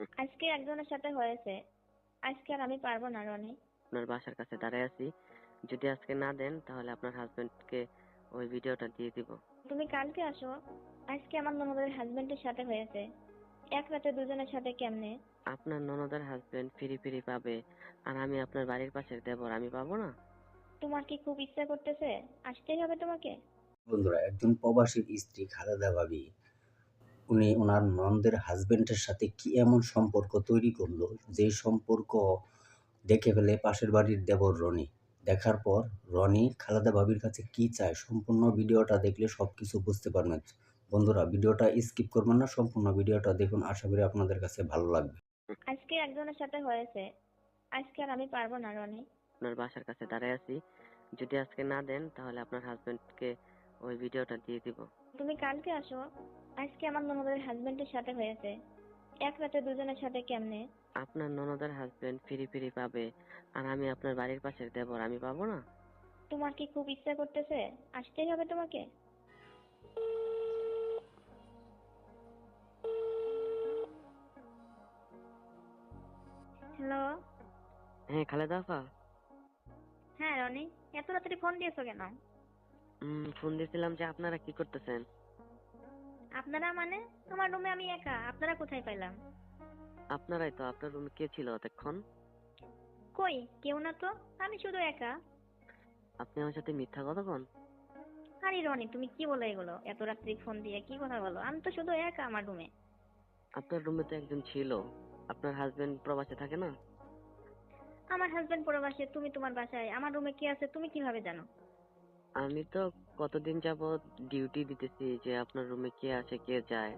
আজকে একজনের সাথে হয়েছে। আজকে আর আমি পারব না রনি। আপনার বাসার কাছে দাঁড়ায় আছি। যদি আজকে না দেন তাহলে আপনার হাজবেন্ডকে ওই ভিডিওটা দিয়ে দিব। তুমি কালকে আসো। আজকে আমার ননদের হাজবেন্ডের সাথে হয়েছে। এক রাতে দুজনের সাথে কেমনে? আপনার ননদের হাজবেন্ড ফিরি ফিরি পাবে। আর আমি আপনার বাড়ির পাশের দেবর আমি পাবো না? তোমার কি খুব ইচ্ছা করতেছে? আসতেই হবে তোমাকে। বন্ধুরা একজন প্রবাসীর স্ত্রী খালেদা ভাবি উনি ওনার নন্দের হাজবেন্ডের সাথে কি এমন সম্পর্ক তৈরি করল? যে সম্পর্ক দেখে ফেলে পাশের বাড়ির দেবর রনি। দেখার পর রনি খালেদা ভাবির কাছে কি চায়? সম্পূর্ণ ভিডিওটা দেখলে সব কিছু বুঝতে পারবেন। বন্ধুরা ভিডিওটা স্কিপ করবেন না সম্পূর্ণ ভিডিওটা দেখুন। আশা করি আপনাদের কাছে ভালো লাগবে। আজকে একজনের সাথে হয়েছে। আজকে আর আমি পারব না রনি। আপনার বাসার কাছে দাঁড়ায় আছি। যদি আজকে না দেন তাহলে আপনার হাজবেন্ডকে ওই ভিডিওটা দিয়ে দিব। তুমি কালকে আসো। আজকে আমার ননদের হাজবেন্ডের সাথে হয়েছে। এক রাতে দুজনের সাথে কেমনে? আপনার ননদের হাজবেন্ড ফিরি ফিরি পাবে আর আমি আপনার বাড়ির পাশের দেবর আমি পাবো না? তোমার কি খুব ইচ্ছা করতেছে? আসতেই হবে তোমাকে। হ্যালো হ্যাঁ খালেদা আপা। হ্যাঁ রনি। এত রাত্রে ফোন দিয়েছ কেন? ফোন দিয়েছিলাম যে আপনারা কি করতেছেন? আপনারা মানে? আমার রুমে আমি একা আপনারা কোথায় পাইলাম? আপনারাই তো আপনার রুমে কে ছিল এতক্ষণ? কই? কেউ না তো? আমি শুধু একা। আপনি আমার সাথে মিথ্যা কথা কন আরে রনি তুমি কি বলে এগুলো? এত রাত্রি ফোন দিয়ে কি কথা বলো? আমি তো শুধু একা আমার রুমে। আপনার রুমে তো একজন ছিল। আপনার হাজবেন্ড প্রবাসে থাকে না? আমার হাজবেন্ড প্রবাসে তুমি তোমার বাসায়। আমার রুমে কি আছে তুমি কীভাবে জানো? আমি তো কতদিন যাবত ডিউটি দিতেছি যে আপনার রুমে কে আসে কে যায়?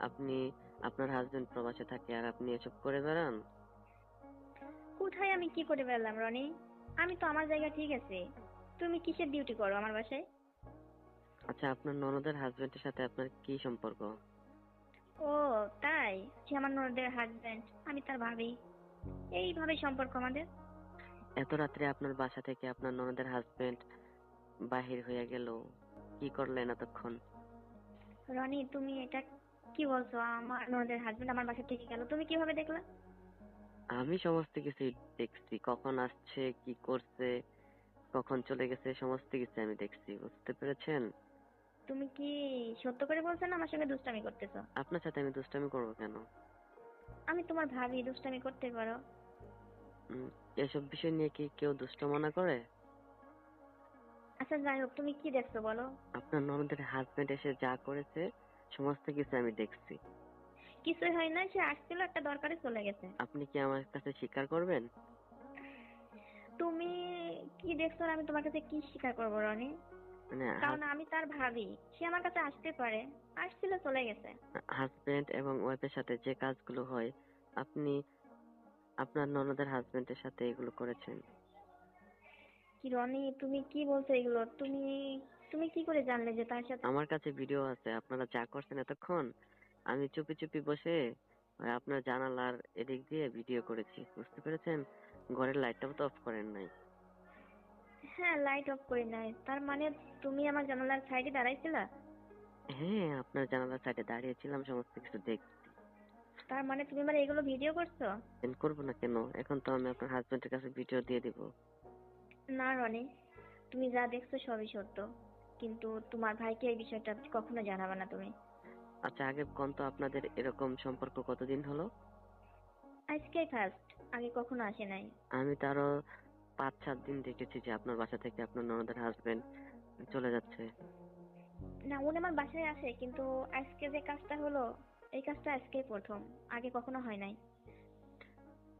আপনি আপনার হাজবেন্ড প্রবাসে থাকে আর আপনি এসব করে বেড়ান? কোথায় আমি কি করে বেরলাম রনি? আমি তো আমার জায়গা ঠিক আছে। তুমি কিসের ডিউটি করো আমার বাসায়? আচ্ছা আপনার ননদের হাজবেন্ডের সাথে আপনার কি সম্পর্ক? ও তাই? সে আমার ননদের হাজবেন্ড আমি তার ভাবি। এইভাবে সম্পর্ক আমাদের। এত রাত্রে আপনার বাসা থেকে আপনার ননদের হাজবেন্ড বাহির হয়ে গেল। কি করলেন এতক্ষণ? রনি তুমি এটা কি বলছো? আমার ননদের হাজবেন্ড আমার বাসা থেকে গেল। তুমি কীভাবে দেখলা? আমি সমস্ত কিছু দেখছি। কখন আসছে কি করছে কখন চলে গেছে সমস্ত কিছু আমি দেখছি বুঝতে পেরেছেন? তুমি কি সত্য করে বলছো না আমার সঙ্গে দুষ্টামি করতেছো? আপনার সাথে আমি দুষ্টামি করব কেন? আমি তোমার ভাবি দুষ্টামি করতে পারো। এসব বিষয় নিয়ে কি কেউ দুষ্ট মনে করে? আচ্ছা যাই হোক তুমি কি দেখছ বলো? আপনার ননদের হাজবেন্ড এসে যা করেছে সমস্ত কিছু আমি দেখছি। কিছুই হয় না সে আসছিল একটা দরকারে চলে গেছে। আপনি কি আমার কাছে স্বীকার করবেন? তুমি কি দেখছ আর আমি তোমার কাছে কি স্বীকার করব রনি? মানে কারণ আমি তার ভাবি সে আমার কাছে আসতে পারে আসছিল চলে গেছে। হাজবেন্ড এবং ওয়াইফের সাথে যে কাজগুলো হয় আপনি আপনার ননদের হাজবেন্ডের সাথে এগুলো করেছেন। কি রনি তুমি কি বলছো এগুলো? তুমি তুমি কি করে জানলে যে তার সাথে? আমার কাছে ভিডিও আছে আপনারা যা করছেন এতক্ষণ আমি চুপি চুপি বসে আপনার জানালার এদিক দিয়ে ভিডিও করেছি বুঝতে পেরেছেন? ঘরের লাইটটাও তো অফ করেন নাই। হ্যাঁ লাইট অফ করে নাই। তার মানে তুমি আমার জানালার সাইডে দাঁড়াইছিলা? হ্যাঁ আপনার জানালার সাইডে দাঁড়িয়েছিলাম সমস্ত কিছু দেখছি। তার মানে তুমি মানে এগুলো ভিডিও করছ? করব না কেন? এখন তো আমি আপনার হাজবেন্ডের কাছে ভিডিও দিয়ে দিব। না রনি তুমি যা দেখছ সবই সত্য। কিন্তু তোমার ভাইকে এই বিষয়টা কখনো জানাবে না তুমি। আচ্ছা আগে কোন তো আপনাদের এরকম সম্পর্ক কতদিন হলো? আজকেই ফার্স্ট আগে কখনো আসে নাই। আমি তো আরও পাঁচ সাত দিন দেখেছি যে আপনার বাসা থেকে আপনার ননদের হাজবেন্ড চলে যাচ্ছে। না উনি আমার বাসায় আসে কিন্তু আজকে যে কাজটা হলো এই কাজটা আজকেই প্রথম আগে কখনো হয় নাই।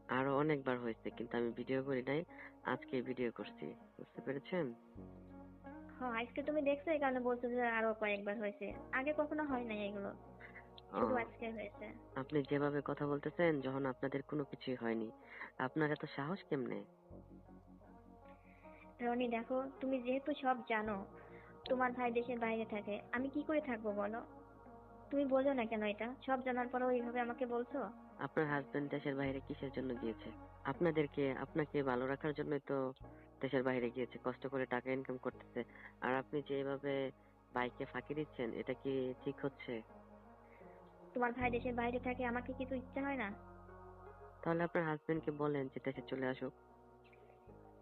আরও অনেকবার হয়েছে কিন্তু আমি ভিডিও করি নাই আজকে ভিডিও করছি বুঝতে পেরেছেন? হ্যাঁ আজকে তুমি দেখছ এই কারণে বলছো যে আরও কয়েকবার হয়েছে আগে কখনো হয় নাই এগুলো শুধু আজকে হয়েছে। আপনি যেভাবে কথা বলতেছেন যখন আপনাদের কোনো কিছুই হয়নি আপনার এত সাহস কেমনে? রনি দেখো তুমি যেহেতু সব জানো তোমার ভাই দেশের বাইরে থাকে আমি কি করে থাকব বলো? তুমি বোঝো না কেন এটা? সব জানার পরেও এইভাবে আমাকে বলছো? আপনার হাজবেন্ড দেশের বাইরে কিসের জন্য গিয়েছে? আপনাদেরকে আপনাকে ভালো রাখার জন্যই তো দেশের বাইরে গিয়েছে কষ্ট করে টাকা ইনকাম করতেছে। আর আপনি যে এভাবে বাইকে ফাঁকি দিচ্ছেন এটা কি ঠিক হচ্ছে? তোমার ভাই দেশের বাইরে থাকে আমাকে কিছু ইচ্ছা হয় না? তাহলে আপনার হাজবেন্ডকে বলেন যে দেশে চলে আসুক।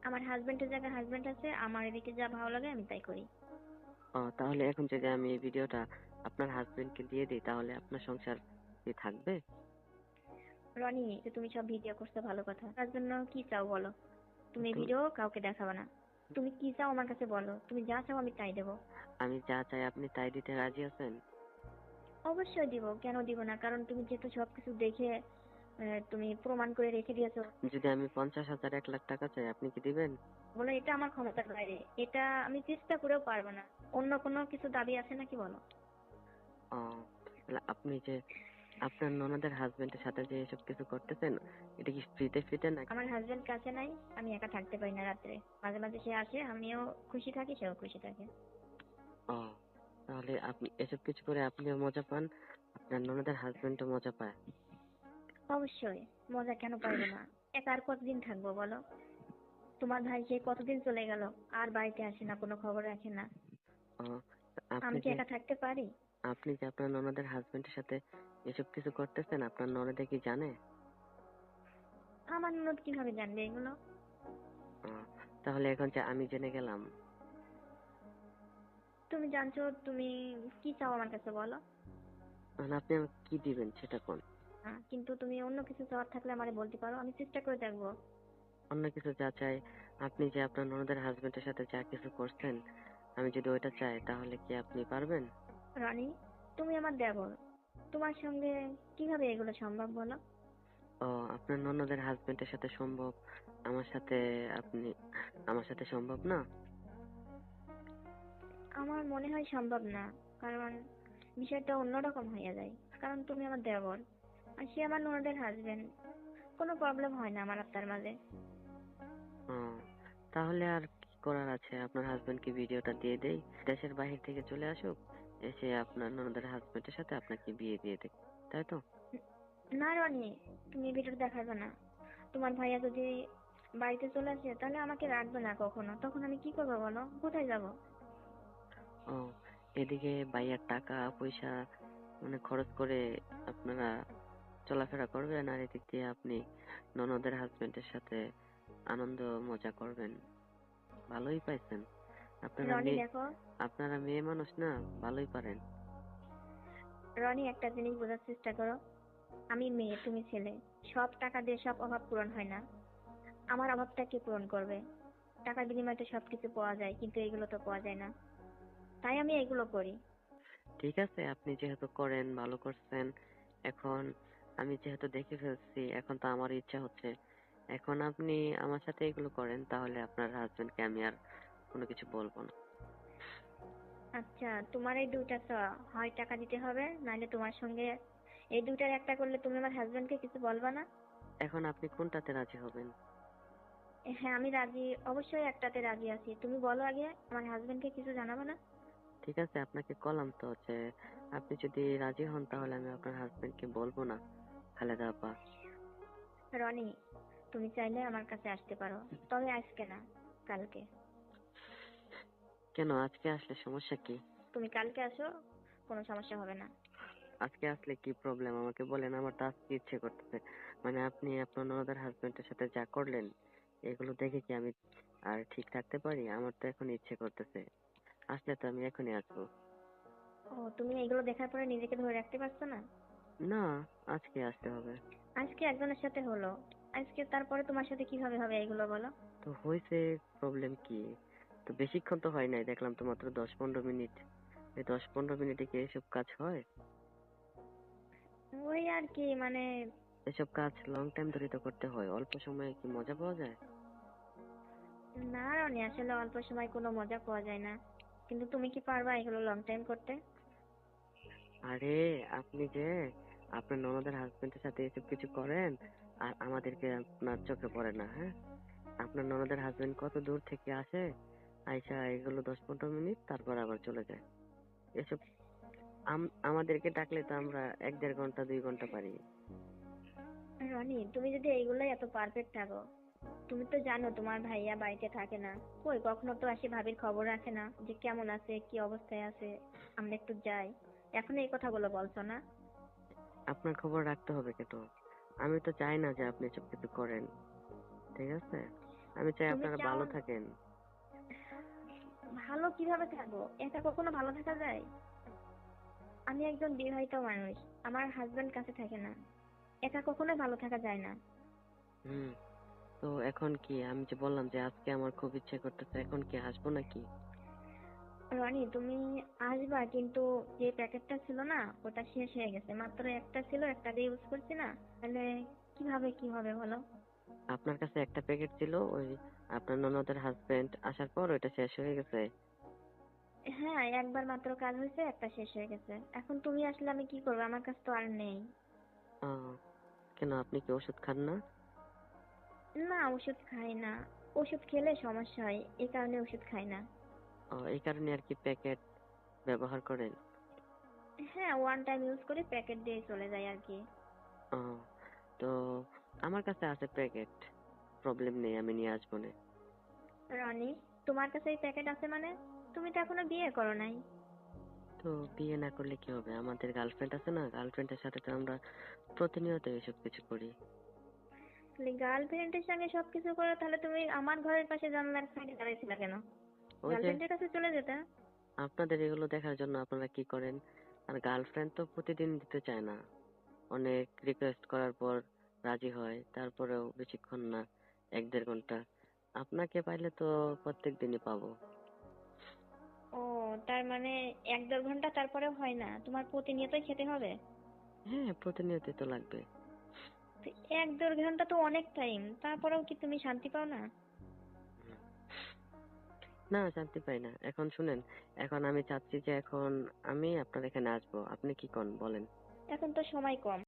আমার হাজবেন্ডের জায়গায় হাজবেন্ড আছে আমার এদিকে যা ভালো লাগে আমি তাই করি। ও তাহলে এখন যদি আমি এই ভিডিওটা আপনার হাজবেন্ডকে দিয়ে দিই তাহলে আপনার সংসার কি থাকবে? রনি যে তুমি সব ভিডিও করছ ভালো কথা। তার জন্য কি চাও বলো? তুমি ভিডিও কাউকে দেখাবে না। তুমি কি চাও আমার কাছে বলো? তুমি যা চাও আমি তাই দেবো। আমি যা চাই আপনি তাই দিতে রাজি আছেন? অবশ্যই দিব কেন দিব না? কারণ তুমি যেহেতু সবকিছু দেখে তুমি প্রমাণ করে রেখে দিয়েছ। যদি আমি পঞ্চাশ হাজার এক লাখ টাকা চাই আপনি কি দিবেন? বলো এটা আমার ক্ষমতার বাইরে। এটা আমি চেষ্টা করেও পারব না। অন্য কোনো কিছু দাবি আছে নাকি বলো? আপনি যে আপনার ননদের হাজবেন্ডের সাথে যে এসব কিছু করতেছেন এটা কি ফ্রিতে ফ্রিতে না আমার হাজবেন্ড কাছে নাই আমি একা থাকতে পারি না রাত্রে। মাঝে মাঝে সে আসে আমিও খুশি থাকি সেও খুশি থাকে। ও তাহলে আপনি এসব কিছু করে আপনিও মজা পান আপনার ননদের হাজবেন্ডও মজা পায়? অবশ্যই মজা কেন পাইবো না? একা আর কতদিন থাকব বলো? তোমার ভাই সে কতদিন চলে গেল? আর বাড়িতে আসে না কোনো খবর রাখে না। ও আপনি আমি কি যে একা থাকতে পারি? আপনি যে আপনার ননদের হাজবেন্ডের সাথে এসব কিছু করতেছেন? আপনার ননদে কি জানে? আমার ননদ কীভাবে জানবে এগুলো? তাহলে এখন যে আমি জেনে গেলাম। তুমি জানছো তুমি কি চাও আমার কাছে বলো? তাহলে আপনি আমাকে কি দিবেন সেটা কোন? কিন্তু তুমি অন্য কিছু চাওয়ার থাকলে আমারে বলতে পারো আমি চেষ্টা করে দেখব। অন্য কিছু যা চাই আপনি যে আপনার ননদের হাজবেন্ডের সাথে যা কিছু করছেন আমি যদি ওইটা চাই তাহলে কি আপনি পারবেন? রানী তুমি আমার দেবর। তোমার সঙ্গে কীভাবে এগুলো সম্ভব বলো? ও আপনার ননদের হাজবেন্ডের সাথে সম্ভব আমার সাথে আপনি আমার সাথে সম্ভব না? আমার মনে হয় সম্ভব না কারণ বিষয়টা অন্যরকম হয়ে যায়। কারণ তুমি আমার দেবর আর সে আমার ননদের হাজবেন্ড কোনো প্রবলেম হয় না আমার আর তার মাঝে। ও তাহলে আর কি করার আছে? আপনার হাজবেন্ডকে ভিডিওটা দিয়ে দেই দেশের বাহির থেকে চলে আসুক এসে আপনার ননদের হাজবেন্ডের সাথে আপনাকে বিয়ে দিয়ে দেয় তাই তো? না রনি তুমি ভিডিও দেখাবে না। তোমার ভাইয়া যদি বাড়িতে চলে আসে তাহলে আমাকে রাখবে না কখনো। তখন আমি কি করব বলো? কোথায় যাব? ও এদিকে ভাইয়ার টাকা পয়সা মানে খরচ করে আপনারা চলাফেরা করবেন আর এদিক দিয়ে আপনি ননদের হাজবেন্ডের সাথে আনন্দ মজা করবেন। ভালোই পাইছেন। আপনারা রনি দেখো। আপনারা মেয়ে মানুষ না ভালোই পারেন। রনি একটা জিনিস বোঝার চেষ্টা করো। আমি মেয়ে তুমি ছেলে। সব টাকা দিয়ে সব অভাব পূরণ হয় না। আমার অভাবটা কে পূরণ করবে? টাকার বিনিময়ে তো সবকিছু পাওয়া যায় কিন্তু এগুলো তো পাওয়া যায় না। তাই আমি এগুলো করি। ঠিক আছে আপনি যেহেতু করেন ভালো করছেন এখন আমি যেহেতু দেখে ফেলছি এখন তো আমার ইচ্ছা হচ্ছে। এখন আপনি আমার সাথে এগুলো করেন তাহলে আপনার হাজবেন্ডকে আমি আর কোনো কিছু বলব না। আচ্ছা তোমার এই দুইটা চাওয়া হয় টাকা দিতে হবে নাহলে তোমার সঙ্গে এই দুইটার একটা করলে তুমি আমার হাজবেন্ডকে কিছু বলবা না? এখন আপনি কোনটাতে রাজি হবেন? হ্যাঁ আমি রাজি অবশ্যই একটাতে রাজি আছি। তুমি বলো আগে আমার হাজবেন্ডকে কিছু জানাবে না? ঠিক আছে আপনাকে কলাম তো যে আপনি যদি রাজি হন তাহলে আমি আপনার হাজবেন্ডকে বলব না। খালেদা আপা। রনি তুমি চাইলে আমার কাছে আসতে পারো তবে আজকে না কালকে। কেন? আজকে আসলে সমস্যা কি? তুমি কালকে আসো কোনো সমস্যা হবে না। আজকে আসলে কি প্রবলেম আমাকে বলেন আমার তো আজকে ইচ্ছে করতেছে। মানে আপনি আপনার ননদের হাজবেন্ডের সাথে যা করলেন এগুলো দেখে কি আমি আর ঠিক থাকতে পারি? আমার তো এখন ইচ্ছে করতেছে। আসলে তো আমি এখনই আসব। ও তুমি এগুলো দেখার পরে নিজেকে ধরে রাখতে পারছ না? না আজকে আসতে হবে। আজকে একজনের সাথে হলো। আজকে তারপরে তোমার সাথে কীভাবে হবে এগুলো বলো? তো হয়েছে প্রবলেম কি? তো বেশিক্ষণ তো হয় নাই দেখলাম তো মাত্র দশ পনেরো মিনিট। এই দশ পনেরো মিনিটে কি এসব কাজ হয়? ওই আর কি মানে এসব কাজ লং টাইম ধরে তো করতে হয় অল্প সময়ে কি মজা পাওয়া যায়? না রনি আসলে অল্প সময় কোনো মজা পাওয়া যায় না। কিন্তু তুমি কি পারবা এগুলো লং টাইম করতে? আরে আপনি যে আপনার ননদের হাজবেন্ডের সাথে এসব কিছু করেন আর আমাদেরকে আপনার চোখে পড়ে না হ্যাঁ? আপনার ননদের হাজবেন্ড কত দূর থেকে আসে? আইসা এগুলো দশ পনেরো মিনিট তারপর আবার চলে যায়। এসব আম- আমাদেরকে ডাকলে তো আমরা এক দেড় ঘণ্টা দুই ঘণ্টা পারি। রনি তুমি যদি এইগুলোই এত পারফেক্ট থাকো তুমি তো জানো তোমার ভাইয়া বাড়িতে থাকে না। কই কখনো তো আসে ভাবির খবর রাখে না যে কেমন আছে কি অবস্থায় আছে আমরা একটু যাই। এখন এই কথাগুলো বলছো না? আপনার খবর রাখতে হবে কেন আমি তো চাই না যে আপনি সব কিছু করেন। ঠিক আছে? আমি চাই আপনারা ভালো থাকেন। ভালো কীভাবে থাকব? একা কখনো ভালো থাকা যায়? আমি একজন বিবাহিত মানুষ। আমার হাজবেন্ড কাছে থাকে না। একা কখনোই ভালো থাকা যায় না। হুম। তো এখন কি? আমি যে বললাম যে আজকে আমার খুব ইচ্ছে করতেছে এখন কি আসব নাকি? রনি তুমি আসবা কিন্তু যে প্যাকেটটা ছিল না ওটা শেষ হয়ে গেছে। মাত্র একটা ছিল একটা দিয়ে ইউজ করছি না। তাহলে কীভাবে কি হবে বলো? আপনার কাছে একটা প্যাকেট ছিল ওই আপনার ননদের হাজবেন্ড আসার পর ওইটা শেষ হয়ে গেছে। হ্যাঁ একবার মাত্র কাজ হয়েছে একটা শেষ হয়ে গেছে। এখন তুমি আসলে আমি কি করব? আমার কাছে তো আর নেই। কেন আপনি কি ওষুধ খান না? না ওষুধ খাই না। ওষুধ খেলে সমস্যা হয় এই কারণে ওষুধ খাই না। এই কারণে আর কি প্যাকেট ব্যবহার করেন? হ্যাঁ ওয়ান টাইম ইউজ করে প্যাকেট দিয়ে চলে যায় আর কি। ও তো আমার কাছে আছে প্যাকেট। প্রবলেম নেই আমি নিয়ে আসব না। রনি তোমার কাছে এই প্যাকেট আছে মানে? তুমি তো এখনও বিয়ে করো নাই। তো বিয়ে না করলে কি হবে? আমাদের গার্লফ্রেন্ড আছে না গার্লফ্রেন্ডের সাথে তো আমরা প্রতিনিয়ত এসব কিছু করি। তাহলে গার্লফ্রেন্ডের সঙ্গে সবকিছু করে তাহলে তুমি আমার ঘরের পাশে জানলার সাইডে দাঁড়াইছিলে কেন? গার্লফ্রেন্ডের কাছে চলে যেতে। আপনাদের এগুলো দেখার জন্য আপনারা কি করেন? আর গার্লফ্রেন্ড তো প্রতিদিন দিতে চায় না। অনেক রিকোয়েস্ট করার পর রাজি হয় তারপরেও বেশিক্ষণ না এক দেড় ঘণ্টা। আপনাকে পাইলে তো প্রত্যেক দিনই পাবো। ও তার মানে এক দেড় ঘণ্টা তারপরে হয় না? তোমার প্রতিনিয়তই খেতে হবে? হ্যাঁ প্রতিনিয়তই তো লাগবে। তো এক দেড় ঘণ্টা তো অনেক টাইম তারপরেও কি তুমি শান্তি পাও না? না শান্তি পাই না। এখন শুনেন এখন আমি চাচ্ছি যে এখন আমি আপনার এখানে আসব। আপনি কি করেন বলেন। এখন তো সময় কম।